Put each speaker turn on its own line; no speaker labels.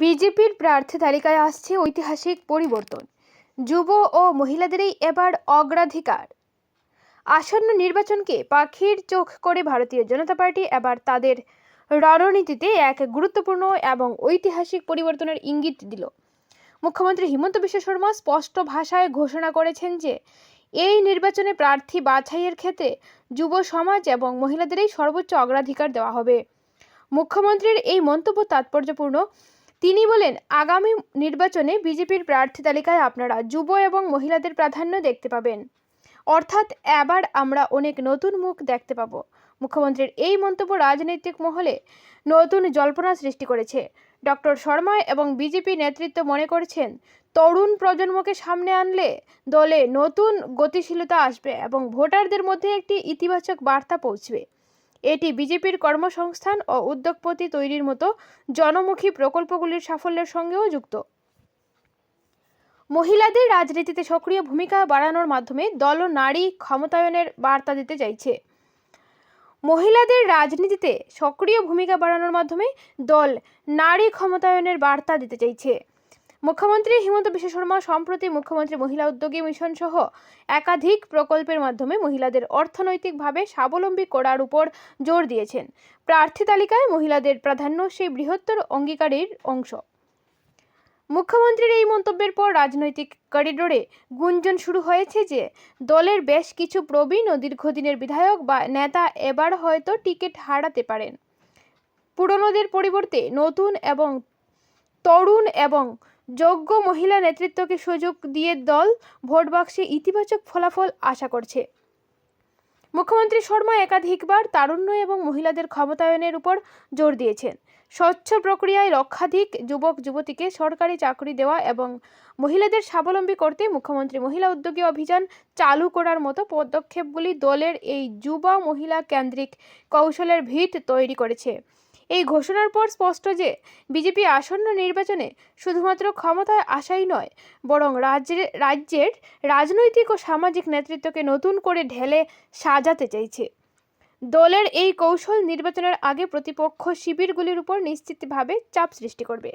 বিজেপির প্রার্থী তালিকায় আসছে ঐতিহাসিক পরিবর্তন। যুব ও মহিলাদেরই এবার অগ্রাধিকার। আসন্ন নির্বাচনকে পাখির চোখ করে ভারতীয় জনতা পার্টি এবার তাদের রণনীতিতে এক গুরুত্বপূর্ণ এবং ঐতিহাসিক পরিবর্তনের ইঙ্গিত দিল। মুখ্যমন্ত্রী হিমন্ত বিশ্ব শর্মা স্পষ্ট ভাষায় ঘোষণা করেছেন যে, এই নির্বাচনে প্রার্থী বাছাইয়ের ক্ষেত্রে যুব সমাজ এবং মহিলাদেরই সর্বোচ্চ অগ্রাধিকার দেওয়া হবে। মুখ্যমন্ত্রীর এই মন্তব্য তাৎপর্যপূর্ণ। তিনি বলেন, আগামী নির্বাচনে বিজেপির প্রার্থী তালিকায় আপনারা যুব এবং মহিলাদের প্রাধান্য দেখতে পাবেন। অর্থাৎ এবার আমরা অনেক নতুন মুখ দেখতে পাবো। মুখ্যমন্ত্রীর এই মন্তব্য রাজনৈতিক মহলে নতুন জল্পনা সৃষ্টি করেছে। ডক্টর শর্মা এবং বিজেপি নেতৃত্ব মনে করছেন, তরুণ প্রজন্মকে সামনে আনলে দলে নতুন গতিশীলতা আসবে এবং ভোটারদের মধ্যে একটি ইতিবাচক বার্তা পৌঁছবে। এটি বিজেপির কর্মসংস্থান ও উদ্যোগপতি তৈরির মতো জনমুখী প্রকল্পগুলির সাফল্যের সঙ্গেও যুক্ত। মহিলাদের রাজনীতিতে সক্রিয় ভূমিকা বাড়ানোর মাধ্যমে দল নারী ক্ষমতায়নের বার্তা দিতে চাইছে। মহিলাদের রাজনীতিতে সক্রিয় ভূমিকা বাড়ানোর মাধ্যমে দল নারী ক্ষমতায়নের বার্তা দিতে চাইছে। মুখ্যমন্ত্রী হিমন্ত বিশ্ব শর্মা সম্প্রতি মুখ্যমন্ত্রী মহিলা উদ্যোগী মিশন সহ একাধিক প্রকল্পের মাধ্যমে মহিলাদের অর্থনৈতিকভাবে স্বাবলম্বী করার উপর জোর দিয়েছেন। প্রার্থী তালিকায় মহিলাদের প্রাধান্য সেই বৃহত্তর অঙ্গীকারের অংশ। মুখ্যমন্ত্রীর এই মন্তব্যের পর রাজনৈতিক করিডোরে গুঞ্জন শুরু হয়েছে যে, দলের বেশ কিছু প্রবীণ ও দীর্ঘদিনের বিধায়ক বা নেতা এবার হয়তো টিকিট হারাতে পারেন। পুরনোদের পরিবর্তে নতুন এবং তরুণ এবং যোগ্য মহিলা নেতৃত্বকে সুযোগ দিয়ে দল ভোট বাক্সে ইতিবাচক ফলাফল আশা করছে। মুখ্যমন্ত্রী শর্মা একাধিকবার তারুণ্য এবং মহিলাদের ক্ষমতায়নের উপর জোর দিয়েছেন। স্বচ্ছ প্রক্রিয়ায় লক্ষাধিক যুবক, যুবতীকে সরকারি চাকরি দেওয়া এবং মহিলাদের স্বাবলম্বী করতে মুখ্যমন্ত্রী মহিলা উদ্যোগী অভিযান চালু করার মতো পদক্ষেপগুলি দলের এই যুবা মহিলা কেন্দ্রিক কৌশলের ভিত তৈরি করেছে। এই ঘোষণার পর স্পষ্ট যে বিজেপি আসন্ন নির্বাচনে শুধুমাত্র ক্ষমতায় আসাই নয়, বরং রাজ্যের রাজ্যের রাজনৈতিক ও সামাজিক নেতৃত্বকে নতুন করে ঢেলে সাজাতে চাইছে। দলের এই কৌশল নির্বাচনের আগে প্রতিপক্ষ শিবিরগুলির উপর নিশ্চিতভাবে চাপ সৃষ্টি করবে।